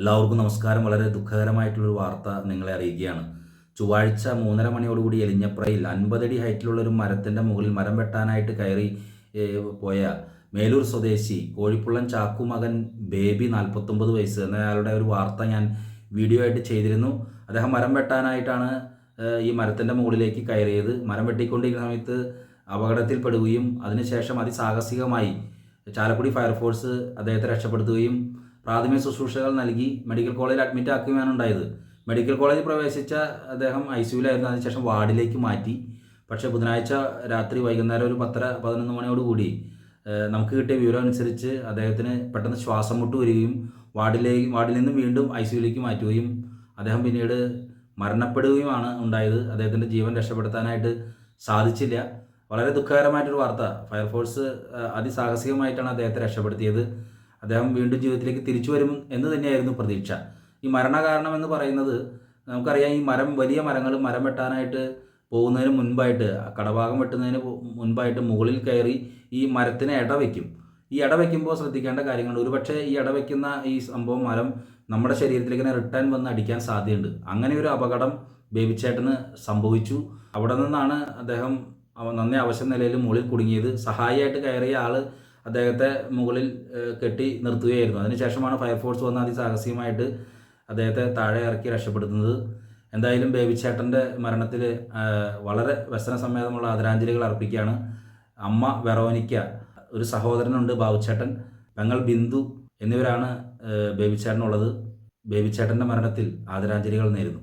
എല്ലാവർക്കും നമസ്കാരം. വളരെ ദുഃഖകരമായിട്ടുള്ളൊരു വാർത്ത നിങ്ങളെ അറിയിക്കുകയാണ്. ചൊവ്വാഴ്ച മൂന്നര മണിയോടുകൂടി എലിഞ്ഞപ്രയിൽ അൻപതടി ഹൈറ്റിലുള്ള ഒരു മരത്തിന്റെ മുകളിൽ മരം വെട്ടാനായിട്ട് കയറി പോയ മേലൂർ സ്വദേശി കോഴിപ്പുള്ളൻ ചാക്കു മകൻ ബേബി നാൽപ്പത്തൊമ്പത് വയസ്സ് എന്നയാളുടെ ഒരു വാർത്ത ഞാൻ വീഡിയോ ആയിട്ട് ചെയ്തിരുന്നു. അദ്ദേഹം മരം വെട്ടാനായിട്ടാണ് ഈ മരത്തിന്റെ മുകളിലേക്ക് കയറിയത്. മരം വെട്ടിക്കൊണ്ടിരിക്കുന്ന സമയത്ത് അപകടത്തിൽപ്പെടുകയും അതിനുശേഷം അതിസാഹസികമായി ചാലക്കുടി ഫയർഫോഴ്സ് അദ്ദേഹത്തെ രക്ഷപ്പെടുത്തുകയും പ്രാഥമിക ശുശ്രൂഷകൾ നൽകി മെഡിക്കൽ കോളേജിൽ അഡ്മിറ്റ് ആക്കുകയാണ് ഉണ്ടായത്. മെഡിക്കൽ കോളേജിൽ പ്രവേശിച്ച അദ്ദേഹം ഐ സിയുലായിരുന്നു അതിനുശേഷം വാർഡിലേക്ക് മാറ്റി. പക്ഷേ ബുധനാഴ്ച രാത്രി വൈകുന്നേരം ഒരു പത്തര പതിനൊന്ന് മണിയോടുകൂടി നമുക്ക് കിട്ടിയ വിവരം അനുസരിച്ച് അദ്ദേഹത്തിന് പെട്ടെന്ന് ശ്വാസം മുട്ട് വരികയും വാർഡിലേക്ക് വാർഡിൽ നിന്നും വീണ്ടും ഐ സിയുലേക്ക് മാറ്റുകയും അദ്ദേഹം പിന്നീട് മരണപ്പെടുകയുമാണ് ഉണ്ടായത്. അദ്ദേഹത്തിന്റെ ജീവൻ രക്ഷപ്പെടുത്താനായിട്ട് സാധിച്ചില്ല. വളരെ ദുഃഖകരമായിട്ടൊരു വാർത്ത. ഫയർഫോഴ്സ് അതിസാഹസികമായിട്ടാണ് അദ്ദേഹത്തെ രക്ഷപ്പെടുത്തിയത്. അദ്ദേഹം വീണ്ടും ജീവിതത്തിലേക്ക് തിരിച്ചു വരും എന്ന് തന്നെയായിരുന്നു പ്രതീക്ഷ. ഈ മരണകാരണം എന്ന് പറയുന്നത് നമുക്കറിയാം ഈ മരം വലിയ മരങ്ങൾ മരം വെട്ടാനായിട്ട് പോകുന്നതിന് മുൻപായിട്ട് കടഭാഗം വെട്ടുന്നതിന് മുൻപായിട്ട് മുകളിൽ കയറി ഈ മരത്തിന് ഇട വയ്ക്കും ഈ ഇട വയ്ക്കുമ്പോൾ ശ്രദ്ധിക്കേണ്ട കാര്യങ്ങൾ ഒരുപക്ഷെ ഈ ഇട വയ്ക്കുന്ന ഈ സംഭവം മരം നമ്മുടെ ശരീരത്തിലേക്ക് തന്നെ റിട്ടേൺ വന്ന് അടിക്കാൻ സാധ്യതയുണ്ട്. അങ്ങനെ ഒരു അപകടം ബേബിച്ചേട്ടന് സംഭവിച്ചു. അവിടെ നിന്നാണ് അദ്ദേഹം നന്നേ അവശ നിലയിൽ മുകളിൽ കുടുങ്ങിയത്. സഹായിയായിട്ട് കയറിയ ആൾ അദ്ദേഹത്തെ മുകളിൽ കെട്ടി നിർത്തുകയായിരുന്നു. അതിനുശേഷമാണ് ഫയർഫോഴ്സ് വന്ന് അതിസാഹസികമായിട്ട് അദ്ദേഹത്തെ താഴെ ഇറക്കി രക്ഷപ്പെടുത്തുന്നത്. എന്തായാലും ബേബിച്ചേട്ടന്റെ മരണത്തിൽ വളരെ വ്യസന ആദരാഞ്ജലികൾ അർപ്പിക്കുകയാണ് അമ്മ വെറോനിക്ക. ഒരു സഹോദരനുണ്ട് ബാബുച്ചേട്ടൻ. പെങ്ങൾ ബിന്ദു എന്നിവരാണ് ബേബിച്ചേട്ടനുള്ളത്. ബേബിച്ചേട്ടന്റെ മരണത്തിൽ ആദരാഞ്ജലികൾ നേരുന്നു.